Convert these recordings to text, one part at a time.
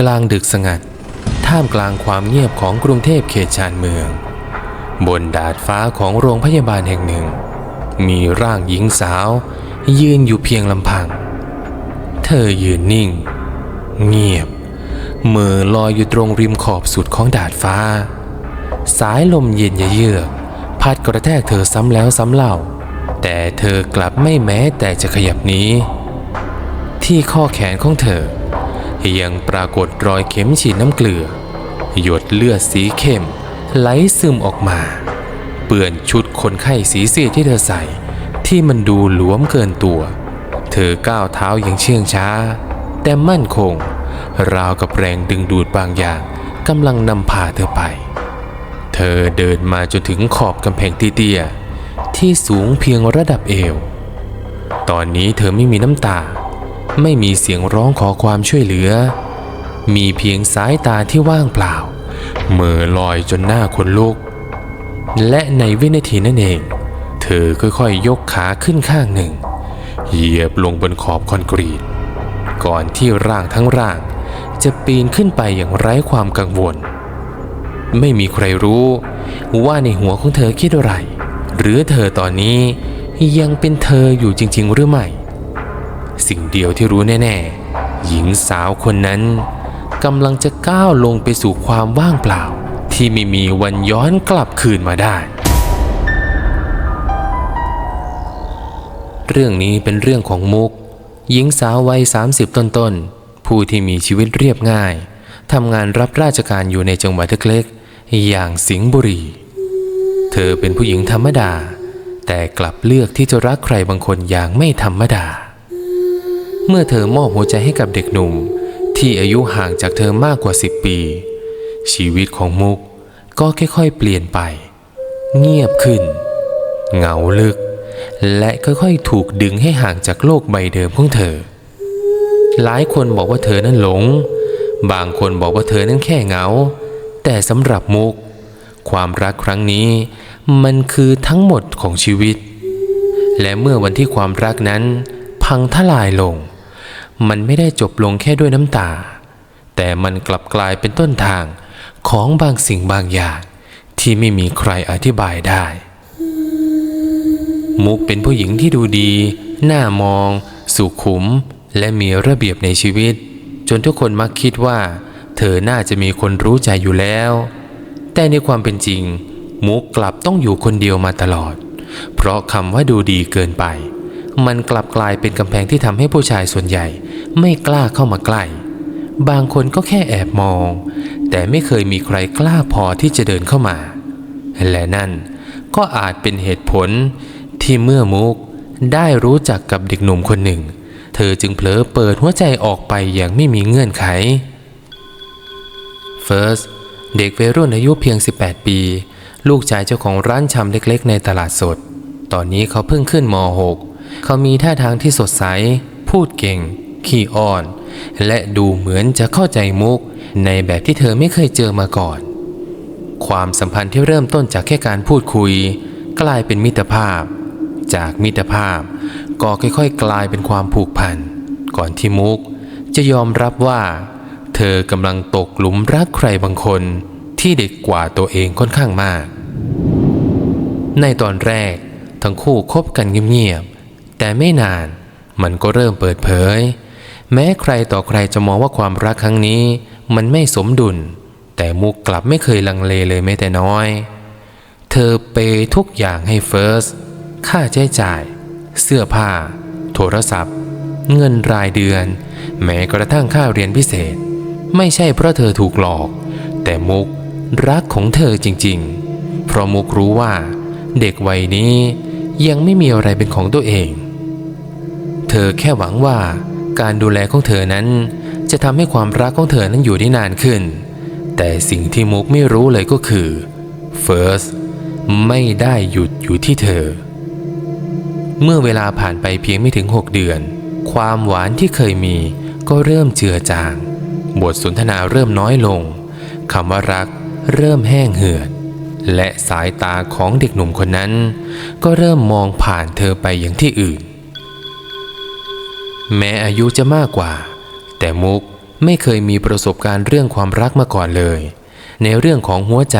กลางดึกสงัด ท่ามกลางความเงียบของกรุงเทพเขตชานเมือง บนดาดฟ้าของโรงพยาบาลแห่งหนึ่ง มีร่างหญิงสาว ยืนอยู่เพียงลำพัง เธอยืนนิ่ง เงียบมือลอยอยู่ตรงริมขอบสุดของดาดฟ้า สายลมเย็นเยือกพัดกระแทกเธอซ้ำแล้วซ้ำเล่า แต่เธอกลับไม่แม้แต่จะขยับนี้ ที่ข้อแขนของเธอ ยังปรากฏรอยเข็มฉีดน้ำเกลือ หยดเลือดสีเข้ม ไหลซึมออกมา เปื้อนชุดคนไข้สีเสียที่เธอใส่ ที่มันดูหลวมเกินตัว เธอก้าวเท้าอย่างเชื่องช้า แต่มั่นคง ราวกับแรงดึงดูดบางอย่างกำลังนำพาเธอไป เธอเดินมาจนถึงขอบกำแพงเตี้ยๆที่สูงเพียงระดับเอว ตอนนี้เธอไม่มีน้ำตา ไม่มีเสียงร้องขอความช่วยเหลือ มีเพียงสายตาที่ว่างเปล่าเหม่อลอยจนหน้าขนลุก และในวินาทีนั้นเอง เธอค่อยๆยกขาขึ้นข้างหนึ่ง เหยียบลงบนขอบคอนกรีต ก่อนที่ร่างทั้งร่าง จะปีนขึ้นไปอย่างไร้ความกังวล ไม่มีใครรู้ว่าในหัวของเธอคิดอะไร หรือเธอตอนนี้ยังเป็นเธออยู่จริง ๆ หรือไม่ สิ่งเดียวที่รู้แน่ ๆ หญิงสาวคนนั้นกำลังจะก้าวลงไปสู่ความว่างเปล่า ที่ไม่มีวันย้อนกลับคืนมาได้ เรื่องนี้เป็นเรื่องของมุก หญิงสาววัย 30 ต้นๆ ผู้ที่มีชีวิตเรียบง่ายทำงานรับราชการอยู่ในจังหวัดเล็กๆ อย่างสิงห์บุรี เธอเป็นผู้หญิงธรรมดา แต่กลับเลือกที่จะรักใครบางคนอย่างไม่ธรรมดา เมื่อเธอมอบหัวใจให้กับเด็กหนุ่ม ที่อายุห่างจากเธอมากกว่า 10 ปี ชีวิตของมุกก็ค่อยๆเปลี่ยนไป เงียบขึ้น เหงาลึก และค่อยๆ ถูกดึงให้ห่างจากโลกใบเดิมของเธอ หลายคนบอกว่าเธอนั้นหลง บางคนบอกว่าเธอนั้นแค่เหงา แต่สำหรับมุก ความรักครั้งนี้ มันคือทั้งหมดของชีวิต และเมื่อวันที่ความรักนั้นพังทลายลง มันไม่ได้จบลงแค่ด้วยน้ำตา แต่มันกลับกลายเป็นต้นทางของบางสิ่งบางอย่าง ที่ไม่มีใครอธิบายได้ มุกเป็นผู้หญิงที่ดูดี หน่ามอง สุขุม และมีระเบียบในชีวิต จนทุกคนมักคิดว่า เธอน่าจะมีคนรู้ใจอยู่แล้ว แต่ในความเป็นจริง มุกกลับต้องอยู่คนเดียวมาตลอด เพราะคำว่าดูดีเกินไป มันกลับกลายเป็นกำแพงที่ทำให้ผู้ชายส่วนใหญ่ไม่กล้าเข้ามาใกล้ บางคนก็แค่แอบมอง แต่ไม่เคยมีใครกล้าพอที่จะเดินเข้ามา และนั่นก็อาจเป็นเหตุผลที่เมื่อมุกได้รู้จักกับเด็กหนุ่มคนหนึ่ง เธอจึงเผลอเปิดหัวใจออกไปอย่างไม่มีเงื่อนไข เฟิร์สเด็กวัยรุ่นอายุเพียง 18 ปี ลูกชายเจ้าของร้านชำเล็กๆ ในตลาดสด ตอนนี้เขาเพิ่งขึ้นม .6 เขามีท่าทางที่สดใส พูดเก่ง ขี้อ้อน และดูเหมือนจะเข้าใจมุก ในแบบที่เธอไม่เคยเจอมาก่อน ความสัมพันธ์ที่เริ่มต้นจากแค่การพูดคุย กลายเป็นมิตรภาพ จากมิตรภาพ ก็ค่อยๆ กลายเป็นความผูกพัน ก่อนที่มุก จะยอมรับว่า เธอกำลังตกหลุมรักใครบางคนที่เด็กกว่าตัวเองค่อนข้างมาก ในตอนแรกทั้งคู่คบกันเงียบๆ แต่ไม่นานมันก็เริ่มเปิดเผย แม้ใครต่อใครจะมองว่าความรักครั้งนี้มันไม่สมดุล แต่มุกกลับไม่เคยลังเลเลยแม้แต่น้อย เธอเปยทุกอย่างให้เฟิร์สค่าใช้จ่าย เสื้อผ้า โทรศัพท์ เงินรายเดือน แม้กระทั่งค่าเรียนพิเศษ ไม่ใช่เพราะเธอถูกหลอก แต่มุกรักของเธอจริงๆ เพราะมุกรู้ว่า เด็กวัยนี้ยังไม่มีอะไรเป็นของตัวเอง เธอแค่หวังว่าการดูแลของเธอนั้น จะทำให้ความรักของเธอนั้นอยู่ได้นานขึ้น แต่สิ่งที่มุกไม่รู้เลยก็คือ First ไม่ได้หยุดอยู่ที่เธอ เมื่อเวลาผ่านไปเพียงไม่ถึง 6 เดือน ความหวานที่เคยมีก็เริ่มเจือจาง บทสนทนาเริ่มน้อยลงคำว่ารักเริ่มแห้งเหือด และสายตาของเด็กหนุ่มคนนั้น ก็เริ่มมองผ่านเธอไปอย่างที่อื่น แม้อายุจะมากกว่า แต่มุกไม่เคยมีประสบการณ์เรื่องความรักมาก่อนเลย ในเรื่องของหัวใจ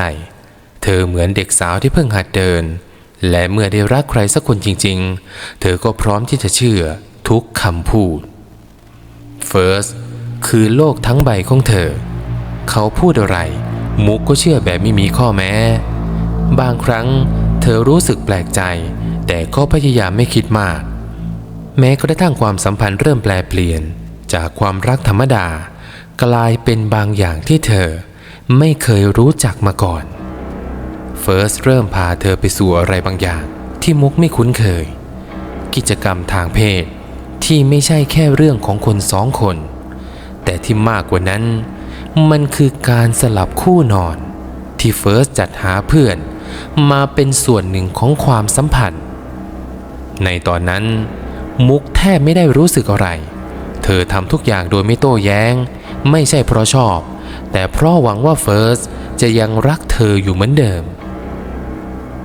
เธอเหมือนเด็กสาวที่เพิ่งหัดเดิน และเมื่อได้รักใครสักคนจริงๆ เธอก็พร้อมที่จะเชื่อทุกคำพูด First คือโลกทั้งใบของเธอ เขาพูดอะไร มุกก็เชื่อแบบไม่มีข้อแม้ บางครั้ง เธอรู้สึกแปลกใจ แต่ก็พยายามไม่คิดมาก แม้กระทั่งความสัมพันธ์เริ่มแปลเปลี่ยน จากความรักธรรมดา กลายเป็นบางอย่างที่เธอไม่เคยรู้จักมาก่อน เฟิร์สเริ่มพาเธอไปสู่อะไรบางอย่างที่มุกไม่คุ้นเคย กิจกรรมทางเพศที่ไม่ใช่แค่เรื่องของคนสองคน แต่ที่มากกว่านั้น มันคือการสลับคู่นอน ที่เฟิร์สจัดหาเพื่อน มาเป็นส่วนหนึ่งของความสัมพันธ์ ในตอนนั้น มุกแทบไม่ได้รู้สึกอะไร เธอทำทุกอย่างโดยไม่โต้แย้ง ไม่ใช่เพราะชอบ แต่เพราะหวังว่าเฟิร์สจะยังรักเธออยู่เหมือนเดิม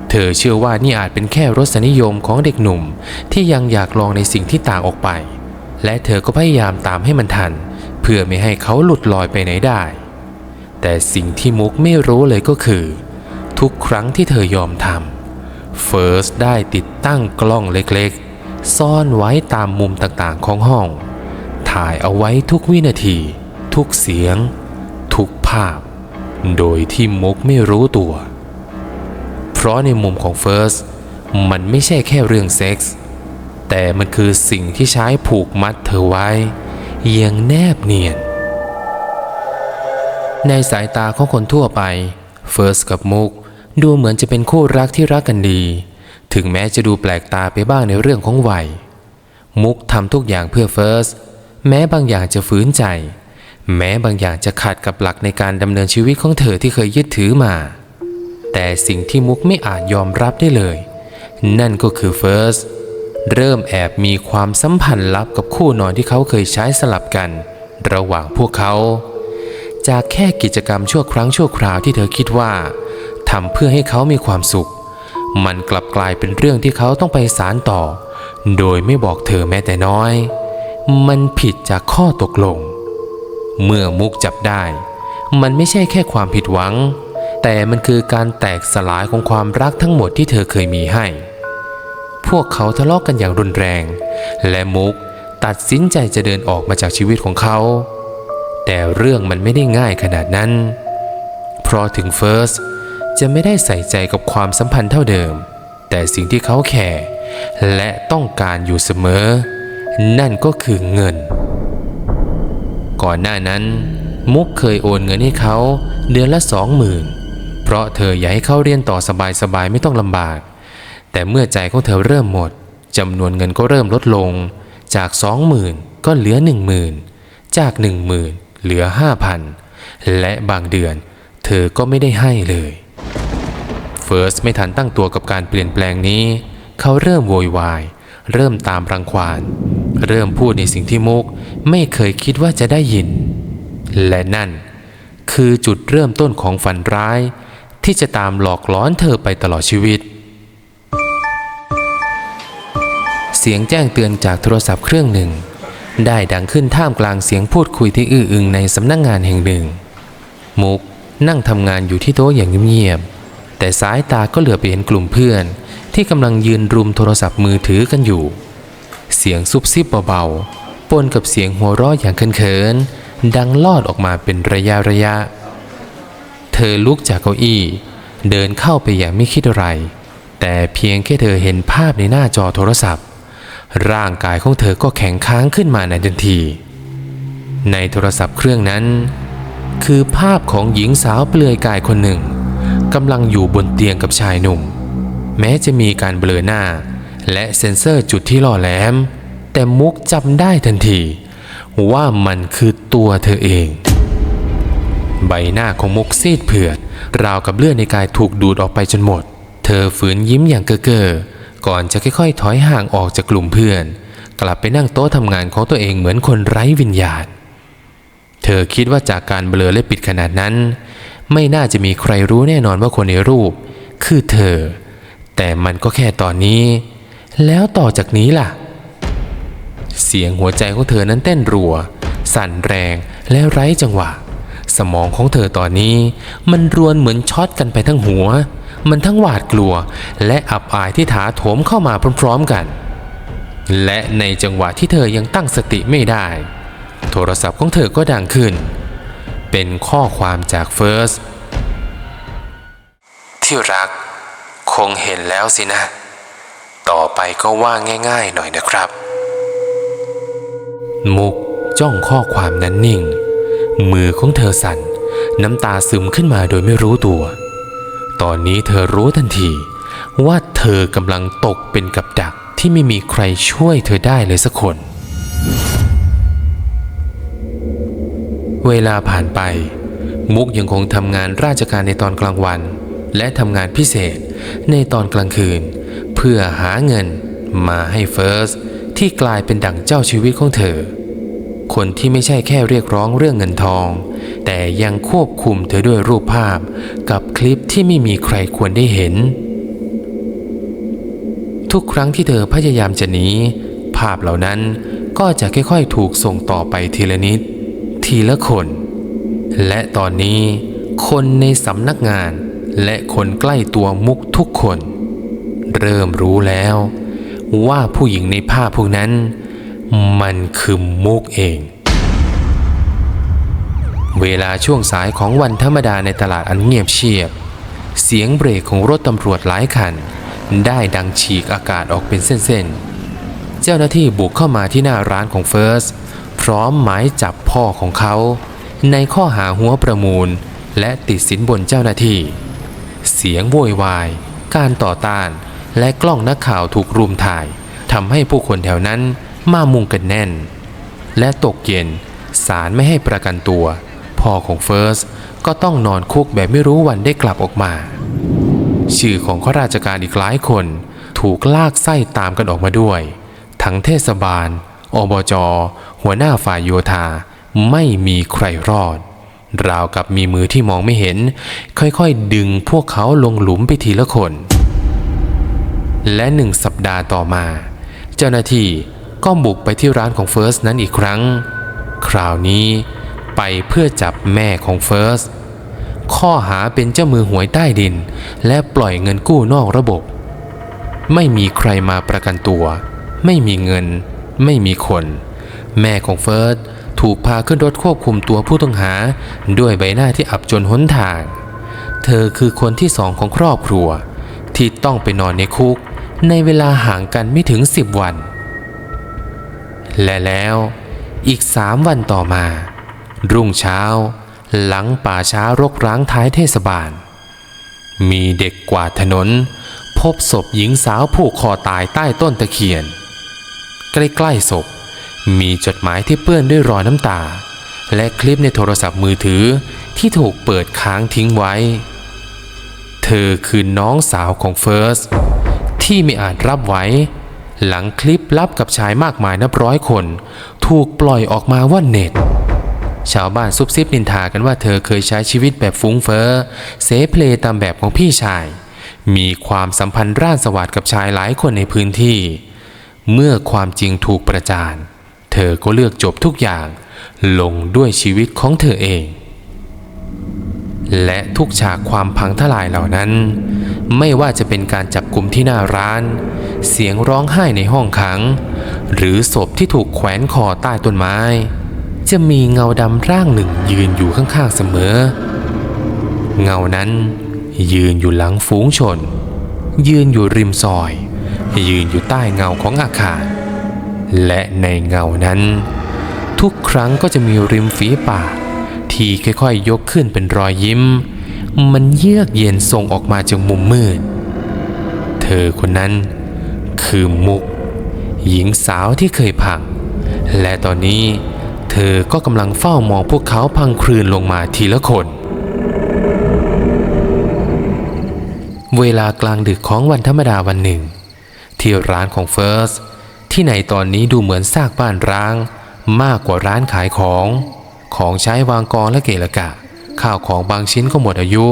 เธอเชื่อว่านี่อาจเป็นแค่รสนิยมของเด็กหนุ่มที่ยังอยากลองในสิ่งที่ต่างออกไป และเธอก็พยายามตามให้มันทัน เพื่อไม่ให้เขาหลุดลอยไปไหนได้ แต่สิ่งที่มุกไม่รู้เลยก็คือ ทุกครั้งที่เธอยอมทำเฟิร์สได้ติดตั้งกล้องเล็กๆ ซ่อนไว้ตามมุมต่างๆของห้อง ถ่ายเอาไว้ทุกวินาที ทุกเสียง ทุกภาพ โดยที่มุกไม่รู้ตัว เพราะในมุมของเฟิร์สมันไม่ใช่แค่เรื่องเซ็กส์แต่มันคือสิ่งที่ใช้ผูกมัดเธอไว้อย่างแนบเนียน ในสายตาของคนทั่วไป เฟิร์สกับมุกดูเหมือนจะเป็นคู่รักที่รักกันดี ถึงแม้จะดูแปลกตาไปบ้างในเรื่องของวัย มุกทำทุกอย่างเพื่อเฟิร์ส แม้บางอย่างจะฝืนใจ แม้บางอย่างจะขัดกับหลักในการดำเนินชีวิตของเธอที่เคยยึดถือมา แต่สิ่งที่มุกไม่อาจยอมรับได้เลย นั่นก็คือเฟิร์ส เริ่มแอบมีความสัมพันธ์ลับกับคู่นอนที่เขาเคยใช้สลับกัน ระหว่างพวกเขา จากแค่กิจกรรมชั่วครั้งชั่วคราวที่เธอคิดว่าทำเพื่อให้เขามีความสุข มันกลับกลายเป็นเรื่องที่เขาต้องไปสารต่อ โดยไม่บอกเธอแม้แต่น้อย มันผิดจากข้อตกลง เมื่อมุกจับได้ มันไม่ใช่แค่ความผิดหวัง แต่มันคือการแตกสลายของความรักทั้งหมดที่เธอเคยมีให้ พวกเขาทะเลาะกกันอย่างรุนแรง และมุกตัดสินใจจะเดินออกมาจากชีวิตของเขา แต่เรื่องมันไม่ได้ง่ายขนาดนั้น เพราะถึงเฟิร์ส จะไม่ได้ใส่ใจกับความสัมพันธ์เท่าเดิม แต่สิ่งที่เขาแคร์และต้องการอยู่เสมอ นั่นก็คือเงิน ก่อนหน้านั้น มุกเคยโอนเงินให้เขาเดือนละสองหมื่นเพราะเธออยากให้เขาเรียนต่อสบายๆไม่ต้องลำบาก แต่เมื่อใจของเธอเริ่มหมดจำนวนเงินก็เริ่มลดลง จากสองหมื่นก็เหลือหนึ่งหมื่นจากหนึ่งหมื่นเหลือห้าพันและบางเดือน เธอก็ไม่ได้ให้เลย เฟิร์สไม่ทันตั้งตัวกับการเปลี่ยนแปลงนี้ เขาเริ่มโวยวาย เริ่มตามรังควาน เริ่มพูดในสิ่งที่มุกไม่เคยคิดว่าจะได้ยิน และนั่น คือจุดเริ่มต้นของฝันร้าย ที่จะตามหลอกล้อนเธอไปตลอดชีวิต เสียงแจ้งเตือนจากโทรศัพท์เครื่องหนึ่ง ได้ดังขึ้นท่ามกลางเสียงพูดคุยที่อื้ออึงในสำนักงงานแห่งหนึ่ง มุกนั่งทำงานอยู่ที่โต๊ะอย่างเงียบๆ แต่สายตาก็เหลือไปเห็นกลุ่มเพื่อน ที่กำลังยืนรุมโทรศัพท์มือถือกันอยู่ เสียงซุบซิบเบาๆปนกับเสียงหัวเราะอย่างเขินๆดังลอดออกมาเป็นระยะระยะ เธอลุกจากเก้าอี้ เดินเข้าไปอย่างไม่คิดอะไร แต่เพียงแค่เธอเห็นภาพในหน้าจอโทรศัพท์ ร่างกายของเธอก็แข็งค้างขึ้นมาในทันที ในโทรศัพท์เครื่องนั้น คือภาพของหญิงสาวเปลือยกายคนหนึ่ง กำลังอยู่บนเตียงกับชายหนุ่ม แม้จะมีการเบลอหน้า และเซ็นเซอร์จุดที่หล่อแหลม แต่มุกจำได้ทันที ว่ามันคือตัวเธอเอง ใบหน้าของมุกซีดเผือด ราวกับเลือดในกายถูกดูดออกไปจนหมด เธอฝืนยิ้มอย่างเก้อเก้อก่อนจะค่อยๆ ถอยห่างออกจากกลุ่มเพื่อน กลับไปนั่งโต๊ะทำงานของตัวเองเหมือนคนไร้วิญญาณ เธอคิดว่าจากการเบลอและปิดขนาดนั้น ไม่น่าจะมีใครรู้แน่นอนว่าคนในรูป คือเธอ แต่มันก็แค่ตอนนี้ แล้วต่อจากนี้ล่ะ เสียงหัวใจของเธอนั้นเต้นรัว สั่นแรงและไร้จังหวะ สมองของเธอตอนนี้ มันรวนเหมือนช็อตกันไปทั้งหัว มันทั้งหวาดกลัว และอับอายที่ถาโถมเข้ามาพร้อมๆกัน และในจังหวะที่เธอยังตั้งสติไม่ได้ โทรศัพท์ของเธอก็ดังขึ้น เป็นข้อความจากเฟิร์ส ที่รักคงเห็นแล้วสินะ ต่อไปก็ว่าง่ายๆหน่อยนะครับ มุกจ้องข้อความนั้นนิ่ง มือของเธอสั่น น้ำตาซึมขึ้นมาโดยไม่รู้ตัว ตอนนี้เธอรู้ทันที ว่าเธอกำลังตกเป็นกับดักที่ไม่มีใครช่วยเธอได้เลยสักคน เวลาผ่านไป มุกยังคงทำงานราชการในตอนกลางวัน และทำงานพิเศษในตอนกลางคืน เพื่อหาเงินมาให้เฟิร์สที่กลายเป็นดั่งเจ้าชีวิตของเธอ คนที่ไม่ใช่แค่เรียกร้องเรื่องเงินทอง แต่ยังควบคุมเธอด้วยรูปภาพ กับคลิปที่ไม่มีใครควรได้เห็น ทุกครั้งที่เธอพยายามจะหนีภาพเหล่านั้นก็จะค่อยๆ ถูกส่งต่อไปทีละนิด ทีละคน และตอนนี้คนในสำนักงานและคนใกล้ตัวมุกทุกคน เริ่มรู้แล้ว ว่าผู้หญิงในภาพพวกนั้น มันคือมุกเอง เวลาช่วงสายของวันธรรมดาในตลาดอันเงียบเชียบ เสียงเบรกของรถตำรวจหลายคัน ได้ดังฉีกอากาศออกเป็นเส้นๆ เจ้าหน้าที่บุกเข้ามาที่หน้าร้านของเฟิร์ส ร้อมหมายจับพ่อของเขา ในข้อหาหัวประมูล และติดสินบนเจ้าหน้าที่ เสียงโวยวาย การต่อต้านและกล้องนักข่าวถูกรุมถ่ายทำให้ผู้คนแถวนั้นมามุงกันแน่น และตกเย็นศาลไม่ให้ประกันตัว พ่อของเฟิร์สก็ต้องนอนคุกแบบไม่รู้วันได้กลับออกมา ชื่อของข้าราชการอีกหลายคนถูกลากไส้ตามกันออกมาด้วย ทั้งเทศบาล อบจ หัวหน้าฝ่ายโยธาไม่มีใครรอด ราวกับมีมือที่มองไม่เห็น ค่อยๆ ดึงพวกเขาลงหลุมไปทีละคน และหนึ่งสัปดาห์ต่อมา เจ้าหน้าที่ก็บุกไปที่ร้านของเฟิร์สนั้นอีกครั้ง คราวนี้ไปเพื่อจับแม่ของเฟิร์สข้อหาเป็นเจ้ามือหวยใต้ดิน และปล่อยเงินกู้นอกระบบ ไม่มีใครมาประกันตัว ไม่มีเงิน ไม่มีคน แม่ของเฟิร์สถูกพาขึ้นรถควบคุมตัวผู้ต้องหา ด้วยใบหน้าที่อับจนหนทาง เธอคือคนที่สองของครอบครัว ที่ต้องไปนอนในคุก ในเวลาห่างกันไม่ถึงสิบวัน และแล้วอีกสามวันต่อมา รุ่งเช้า หลังป่าช้ารกร้างท้ายเทศบาล มีเด็กกวาดถนน พบศพหญิงสาวผูกคอตายใต้ต้นตะเคียน ใกล้ๆศพ มีจดหมายที่เปื้อนด้วยรอยน้ำตา และคลิปในโทรศัพท์มือถือที่ถูกเปิดค้างทิ้งไว้ เธอคือน้องสาวของเฟิร์สที่ไม่อาจรับไว้ หลังคลิปลับกับชายมากมายนับร้อยคน ถูกปล่อยออกมาว่าเน็ต ชาวบ้านซุบซิบนินทากันว่าเธอเคยใช้ชีวิตแบบฟุ้งเฟ้อเสเพลตามแบบของพี่ชาย มีความสัมพันธ์ร่านสวัสดกับชายหลายคนในพื้นที่ เมื่อความจริงถูกประจาน เธอก็เลือกจบทุกอย่าง ลงด้วยชีวิตของเธอเอง และทุกฉากความพังทลายเหล่านั้น ไม่ว่าจะเป็นการจับกลุ่มที่หน้าร้าน เสียงร้องไห้ในห้องขัง หรือศพที่ถูกแขวนคอใต้ต้นไม้ จะมีเงาดำร่างหนึ่งยืนอยู่ข้างๆเสมอ เงานั้นยืนอยู่หลังฝูงชน ยืนอยู่ริมซอย ยืนอยู่ใต้เงาของอาคาร และในเงานั้น ทุกครั้งก็จะมีริมฝีปากที่ค่อยๆยกขึ้นเป็นรอยยิ้ม มันเยือกเย็นส่งออกมาจากมุมมืด เธอคนนั้นคือมุก หญิงสาวที่เคยพัง และตอนนี้เธอก็กำลังเฝ้ามองพวกเขาพังคลืนลงมาทีละคน เวลากลางดึกของวันธรรมดาวันหนึ่ง ที่ร้านของเฟิร์ส ที่ในตอนนี้ดูเหมือนซากบ้านร้าง มากกว่าร้านขายของ ของใช้วางกองและเกละกะ ข้าวของบางชิ้นก็หมดอายุ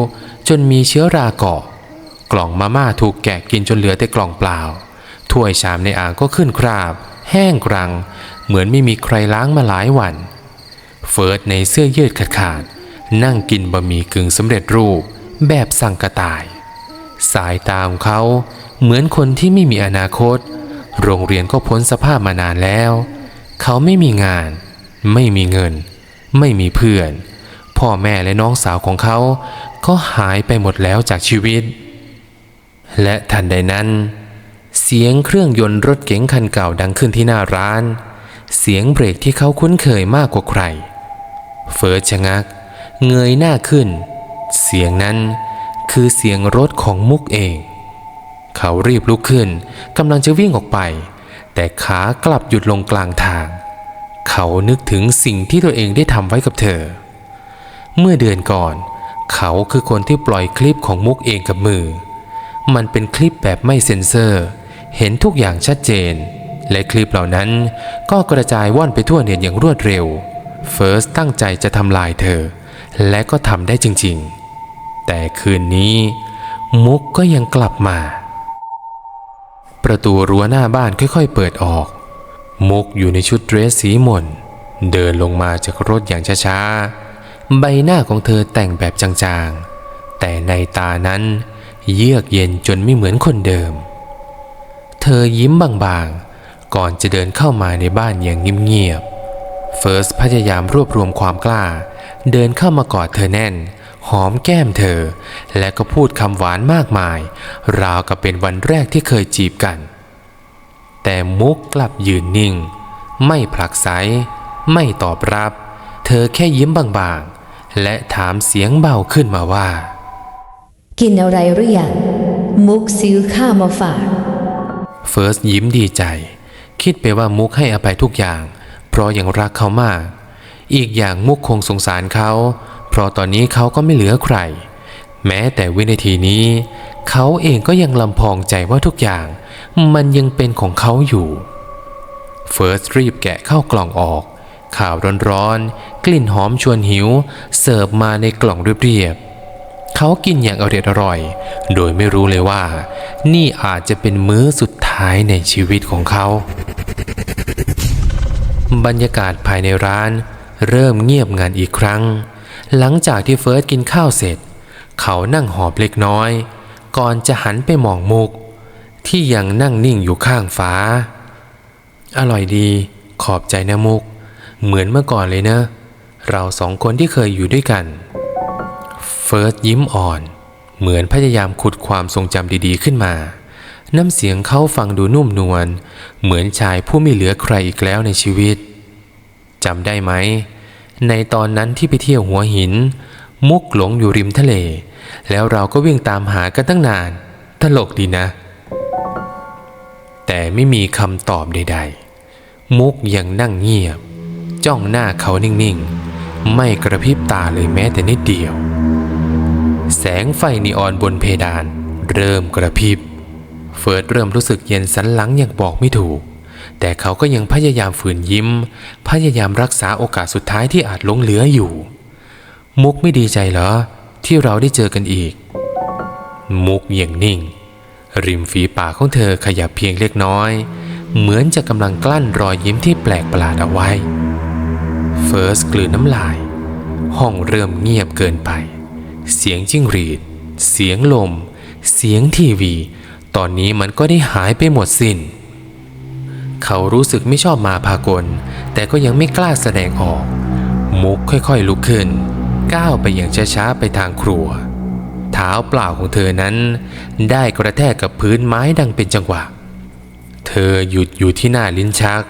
จนมีเชื้อราเกาะ กล่องมาม่าถูกแกะกินจนเหลือแต่กล่องเปล่า ถ้วยชามในอ่างก็ขึ้นคราบ แห้งกรัง เหมือนไม่มีใครล้างมาหลายวัน เฟิร์สในเสื้อยืดขาดขาดๆนั่งกินบะหมี่กึ่งสำเร็จรูป แบบสั่งกระต่าย สายตาของเขาเหมือนคนที่ไม่มีอนาคต โรงเรียนก็พ้นสภาพมานานแล้ว เขาไม่มีงาน ไม่มีเงิน ไม่มีเพื่อน พ่อแม่และน้องสาวของเขา ก็หายไปหมดแล้วจากชีวิต และทันใดนั้น เสียงเครื่องยนต์รถเก๋งคันเก่าดังขึ้นที่หน้าร้าน เสียงเบรกที่เขาคุ้นเคยมากกว่าใคร เฟิร์สชะงัก เงยหน้าขึ้น เสียงนั้นคือเสียงรถของมุกเอง เขารีบลุกขึ้นกำลังจะวิ่งออกไป แต่ขากลับหยุดลงกลางทาง เขานึกถึงสิ่งที่ตัวเองได้ทำไว้กับเธอ เมื่อเดือนก่อน เขาคือคนที่ปล่อยคลิปของมุกเองกับมือ มันเป็นคลิปแบบไม่เซ็นเซอร์ เห็นทุกอย่างชัดเจน และคลิปเหล่านั้นก็กระจายว่อนไปทั่วเน็ตอย่างรวดเร็ว เฟิร์สตั้งใจจะทำลายเธอ และก็ทำได้จริงๆ แต่คืนนี้มุกก็ยังกลับมา ประตูรั้วหน้าบ้านค่อยๆเปิดออก มุกอยู่ในชุดเดรสสีหม่น เดินลงมาจากรถอย่างช้าๆ ใบหน้าของเธอแต่งแบบจางๆ แต่ในตานั้นเยือกเย็นจนไม่เหมือนคนเดิม เธอยิ้มบางๆ ก่อนจะเดินเข้ามาในบ้านอย่างเงียบๆ เฟิร์สพยายามรวบรวมความกล้า เดินเข้ามากอดเธอแน่น หอมแก้มเธอ และก็พูดคำหวานมากมาย ราวกับเป็นวันแรกที่เคยจีบกัน แต่มุกกลับยืนนิ่ง ไม่ผลักไสไม่ตอบรับ เธอแค่ยิ้มบางๆ และถามเสียงเบาขึ้นมาว่า กินอะไรหรือยังมุกซื้อข้าวมาฝาก เฟิร์สยิ้มดีใจ คิดไปว่ามุกให้อภัยทุกอย่าง เพราะยังรักเขามาก อีกอย่างมุกคงสงสารเขา เพราะตอนนี้เขาก็ไม่เหลือใคร แม้แต่วินาทีนี้ เขาเองก็ยังลำพองใจว่าทุกอย่าง มันยังเป็นของเขาอยู่ เฟิร์สรีบแกะเข้ากล่องออก ข่าวร้อนๆ กลิ่นหอมชวนหิว เสิร์ฟมาในกล่องเรียบๆเขากินอย่างอร่อยอร่อย โดยไม่รู้เลยว่า นี่อาจจะเป็นมื้อสุดท้ายในชีวิตของเขา บรรยากาศภายในร้านเริ่มเงียบงันอีกครั้ง หลังจากที่เฟิร์สกินข้าวเสร็จ เขานั่งหอบเล็กน้อย ก่อนจะหันไปมองมุก ที่ยังนั่งนิ่งอยู่ข้างฟ้า อร่อยดี ขอบใจนะมุก เหมือนเมื่อก่อนเลยนะ เราสองคนที่เคยอยู่ด้วยกัน เฟิร์สยิ้มอ่อน เหมือนพยายามขุดความทรงจำดีๆขึ้นมา น้ำเสียงเขาฟังดูนุ่มนวลเหมือนชายผู้ไม่เหลือใครอีกแล้วในชีวิตจำได้ไหม ในตอนนั้นที่ไปเที่ยวหัวหิน มุกหลงอยู่ริมทะเล แล้วเราก็วิ่งตามหากันตั้งนาน ตลกดีนะ แต่ไม่มีคำตอบใด ๆ มุกยังนั่งเงียบ จ้องหน้าเขานิ่งๆ ไม่กระพริบตาเลยแม้แต่นิดเดียว แสงไฟนีออนบนเพดาน เริ่มกระพริบ เฟิร์สเริ่มรู้สึกเย็นสันหลังอย่างบอกไม่ถูก แต่เขาก็ยังพยายามฝืนยิ้ม พยายามรักษาโอกาสสุดท้ายที่อาจหลงเหลืออยู่ มุกไม่ดีใจเหรอ ที่เราได้เจอกันอีก มุกย่างนิ่ง ริมฝีปากของเธอขยับเพียงเล็กน้อย เหมือนจะกำลังกลั้นรอยยิ้มที่แปลกประหลาดเอาไว้ เฟิร์สกลืนน้ำลาย ห้องเริ่มเงียบเกินไป เสียงจิ้งหรีด เสียงลม เสียงทีวี ตอนนี้มันก็ได้หายไปหมดสิน้น เขารู้สึกไม่ชอบมาพากล แต่ก็ยังไม่กล้าแสดงออก มุกค่อยๆลุกขึ้น ก้าวไปอย่างช้าๆไปทางครัว เท้าเปล่าของเธอนั้น ได้กระแทกกับพื้นไม้ดังเป็นจังหวะ เธอหยุดอยู่ที่หน้าลิ้นชัก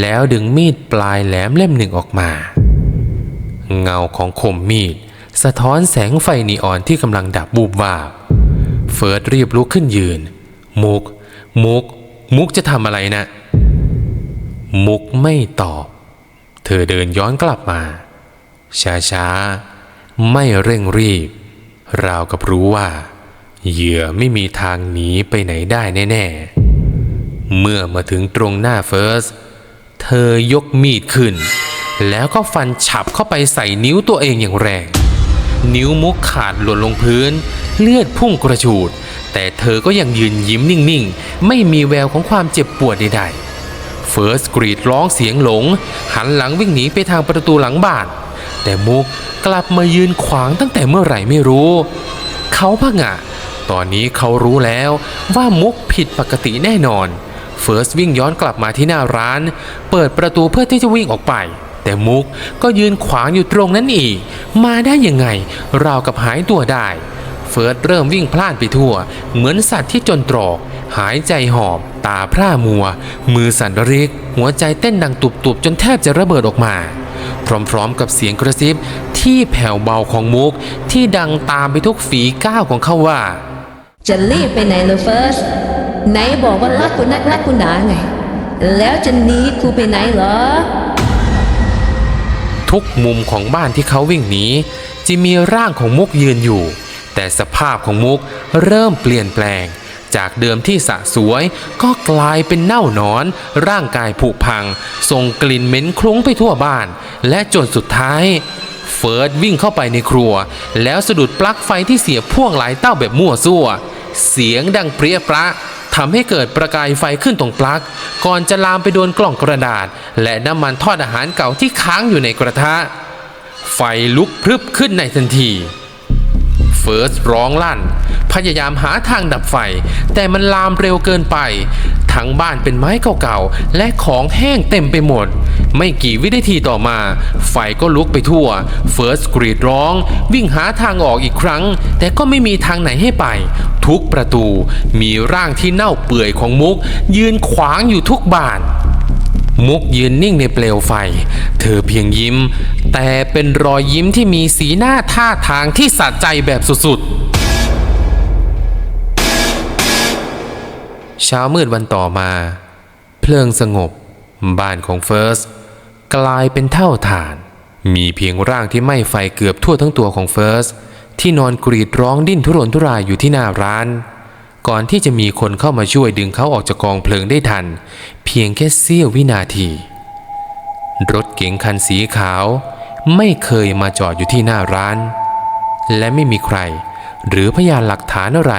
แล้วดึงมีดปลายแหลมเล่มหนึ่งออกมา เงาของคมมีด สะท้อนแสงไฟนีออนที่กำลังดับบูบวาบ เฟิร์สรีบลุกขึ้นยืน มุก มุกมุกจะทำอะไรนะ มุกไม่ตอบ เธอเดินย้อนกลับมา ช้าๆ ไม่เร่งรีบ ราวกับรู้ว่า เหยื่อไม่มีทางหนีไปไหนได้แน่ ๆ เมื่อมาถึงตรงหน้าเฟิร์ส เธอยกมีดขึ้น แล้วก็ฟันฉับเข้าไปใส่นิ้วตัวเองอย่างแรง นิ้วมุกขาดหล่นลงพื้น เลือดพุ่งกระฉูด แต่เธอก็ยังยืนยิ้มนิ่ง ๆ ไม่มีแววของความเจ็บปวดใด ๆ ฟิฟิร์สกรีดร้องเสียงหลง หันหลังวิ่งหนีไปทางประตูหลังบ้าน แต่มุกกลับมายืนขวางตั้งแต่เมื่อไหร่ไม่รู้ เขาพะงะ ตอนนี้เขารู้แล้วว่ามุกผิดปกติแน่นอนเฟิร์สวิ่งย้อนกลับมาที่หน้าร้าน เปิดประตูเพื่อที่จะวิ่งออกไป แต่มุกก็ยืนขวางอยู่ตรงนั้นอีก มาได้ยังไงราวกับหายตัวได้ เฟิร์สเริ่มวิ่งพล่านไปทั่ว เหมือนสัตว์ที่จนตรอก หายใจหอบ ตาพร่ามัว มือสั่นระริก หัวใจเต้นดังตุบๆ จนแทบจะระเบิดออกมา พร้อมๆ กับเสียงกระซิบที่แผ่วเบาของมุก ที่ดังตามไปทุกฝีก้าวของเขาว่า จะรีบไปไหนเลยเฟิร์สไหนบอกว่ารักกูนักรักกูหนาไง แล้วจะหนีกูไปไหนเหรอ ทุกมุมของบ้านที่เขาวิ่งหนีจะมีร่างของมุกยืนอยู่ แต่สภาพของมุกเริ่มเปลี่ยนแปลง จากเดิมที่สะสวย ก็กลายเป็นเน่าหนอน ร่างกายผุพัง ส่งกลิ่นเหม็นคลุ้งไปทั่วบ้าน และจนสุดท้าย เฟิร์สวิ่งเข้าไปในครัว แล้วสะดุดปลั๊กไฟที่เสียบพ่วงหลายเต้าแบบมั่วซั่ว เสียงดังเปรี้ยประทำให้เกิดประกายไฟขึ้นตรงปลั๊ก ก่อนจะลามไปโดนกล่องกระดาษ และน้ำมันทอดอาหารเก่าที่ค้างอยู่ในกระทะ ไฟลุกพรึบขึ้นในทันที ฟิร์สร้องลั่น พยายามหาทางดับไฟ แต่มันลามเร็วเกินไป ทั้งบ้านเป็นไม้เก่าๆ และของแห้งเต็มไปหมด ไม่กี่วินาทีต่อมา ไฟก็ลุกไปทั่ว เฟิร์สกรีดร้อง วิ่งหาทางออกอีกครั้ง แต่ก็ไม่มีทางไหนให้ไป ทุกประตูมีร่างที่เน่าเปื่อยของมุก ยืนขวางอยู่ทุกบาน มุกยืนนิ่งในเปลวไฟ เธอเพียงยิ้ม แต่เป็นรอยยิ้มที่มีสีหน้าท่าทางที่สะใจแบบสุดๆ เช้ามืดวันต่อมา เพลิงสงบ บ้านของเฟิร์ส กลายเป็นเท่าฐาน มีเพียงร่างที่ไหม้ไฟเกือบทั่วทั้งตัวของเฟิร์ส ที่นอนกรีดร้องดิ้นทุรนทุรายอยู่ที่หน้าร้าน ก่อนที่จะมีคนเข้ามาช่วยดึงเขาออกจากกองเพลิงได้ทัน เพียงแค่เสี้ยววินาที รถเก๋งคันสีขาว ไม่เคยมาจอดอยู่ที่หน้าร้าน และไม่มีใคร หรือพยานหลักฐานอะไร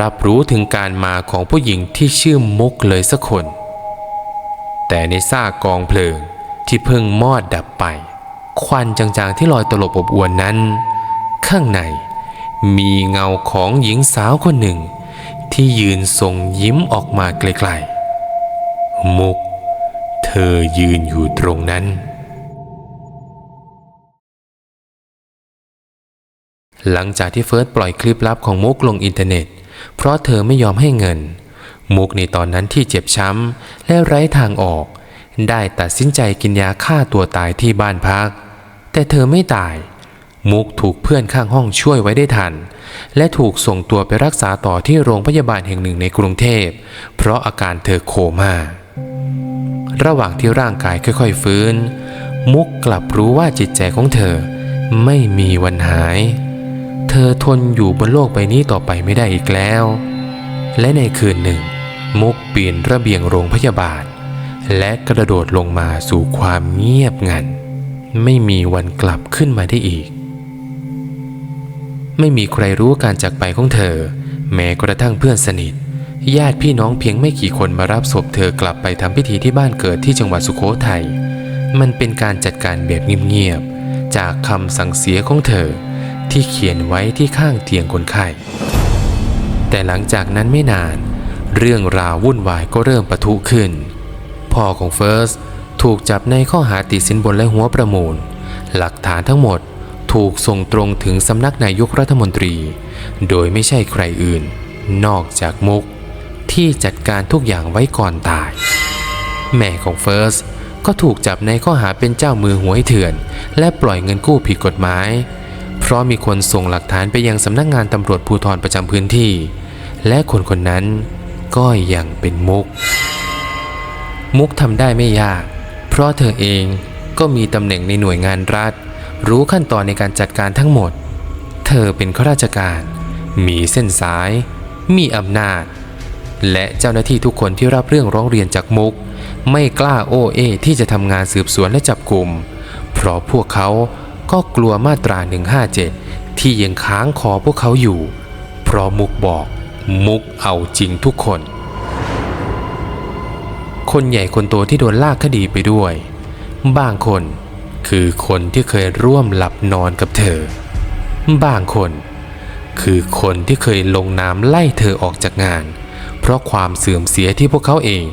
รับรู้ถึงการมาของผู้หญิงที่ชื่อมุกเลยสักคน แต่ในซากกองเพลิงที่เพิ่งมอดดับไป ควันจางๆที่ลอยตลบอบอวนนั้น ข้างในมีเงาของหญิงสาวคนหนึ่ง ที่ยืนทรงยิ้มออกมาไกลๆ มุก เธอยืนอยู่ตรงนั้น หลังจากที่เฟิร์สปล่อยคลิปลับของมุกลงอินเทอร์เน็ต เพราะเธอไม่ยอมให้เงิน มุกในตอนนั้นที่เจ็บช้ำและไร้ทางออก ได้ตัดสินใจกินยาฆ่าตัวตายที่บ้านพัก แต่เธอไม่ตาย มุกถูกเพื่อนข้างห้องช่วยไว้ได้ทัน และถูกส่งตัวไปรักษาต่อที่โรงพยาบาลแห่งหนึ่งในกรุงเทพ เพราะอาการเธอโคม่า ระหว่างที่ร่างกายค่อยๆฟื้น มุกกลับรู้ว่าจิตใจของเธอ ไม่มีวันหาย เธอทนอยู่บนโลกใบนี้ต่อไปไม่ได้อีกแล้ว และในคืนหนึ่ง มุกปีนระเบียงโรงพยาบาล และกระโดดลงมาสู่ความเงียบงัน ไม่มีวันกลับขึ้นมาได้อีก ไม่มีใครรู้การจากไปของเธอ แม้กระทั่งเพื่อนสนิท ญาติพี่น้องเพียงไม่กี่คนมารับศพเธอกลับไปทำพิธีที่บ้านเกิดที่จังหวัดสุโขทัยมันเป็นการจัดการแบบเงียบๆจากคำสั่งเสียของเธอ ที่เขียนไว้ที่ข้างเตียงคนไข้แต่หลังจากนั้นไม่นาน เรื่องราววุ่นวายก็เริ่มปะทุขึ้น พ่อของเฟิร์สถูกจับในข้อหาติดสินบนและหัวประมูล หลักฐานทั้งหมด ถูกส่งตรงถึงสำนักนายกรัฐมนตรี โดยไม่ใช่ใครอื่น นอกจากมุก ที่จัดการทุกอย่างไว้ก่อนตาย แม่ของเฟิร์สก็ถูกจับในข้อหาเป็นเจ้ามือหวยเถื่อน และปล่อยเงินกู้ผิดกฎหมาย เพราะมีคนส่งหลักฐานไปยังสำนักงานตำรวจภูธรประจำพื้นที่ และคนคนนั้นก็ยังเป็นมุก มุกทำได้ไม่ยาก เพราะเธอเองก็มีตำแหน่งในหน่วยงานรัฐ รู้ขั้นตอนในการจัดการทั้งหมด เธอเป็นข้าราชการ มีเส้นสาย มีอำนาจ และเจ้าหน้าที่ทุกคนที่รับเรื่องร้องเรียนจากมุก ไม่กล้าโอเอที่จะทำงานสืบสวนและจับกลุ่ม เพราะพวกเขาก็กลัวมาตรา 157 ที่ยังค้างคอพวกเขาอยู่ เพราะมุกบอก มุกเอาจริงทุกคน คนใหญ่คนโตที่โดนลากคดีไปด้วย บางคน คือคนที่เคยร่วมหลับนอนกับเธอ บางคน คือคนที่เคยลงนามไล่เธอออกจากงาน เพราะความเสื่อมเสียที่พวกเขาเอง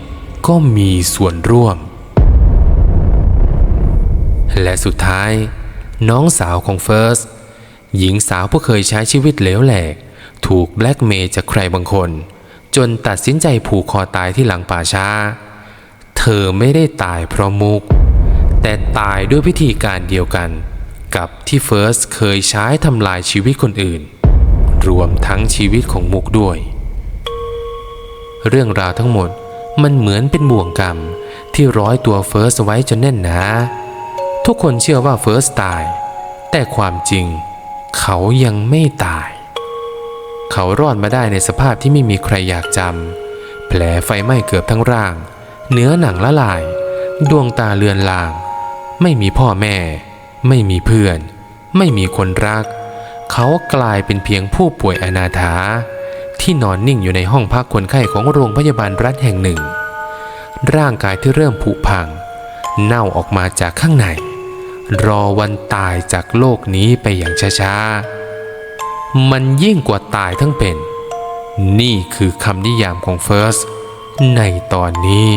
ก็มีส่วนร่วม และสุดท้าย น้องสาวของเฟิร์สหญิงสาวผู้เคยใช้ชีวิตเหลวแหลก ถูกแบล็กเมย์จากใครบางคน จนตัดสินใจผูกคอตายที่หลังป่าช้า เธอไม่ได้ตายเพราะมุก แต่ตายด้วยวิธีการเดียวกัน กับที่เฟิร์สเคยใช้ทำลายชีวิตคนอื่น รวมทั้งชีวิตของมุกด้วย เรื่องราวทั้งหมดมันเหมือนเป็นบ่วงกรรมที่ร้อยตัวเฟิร์สไว้จนแน่นหนาทุกคนเชื่อว่าเฟิร์สตาย แต่ความจริง เขายังไม่ตาย เขารอดมาได้ในสภาพที่ไม่มีใครอยากจำแผลไฟไหม้เกือบทั้งร่าง เนื้อหนังละลาย ดวงตาเลือนลาง ไม่มีพ่อแม่ ไม่มีเพื่อน ไม่มีคนรัก เขากลายเป็นเพียงผู้ป่วยอนาถา ที่นอนนิ่งอยู่ในห้องพักคนไข้ของโรงพยาบาลรัฐแห่งหนึ่ง ร่างกายที่เริ่มผุพัง เน่าออกมาจากข้างใน รอวันตายจากโลกนี้ไปอย่างช้าๆ มันยิ่งกว่าตายทั้งเป็น นี่คือคำนิยามของเฟิร์สในตอนนี้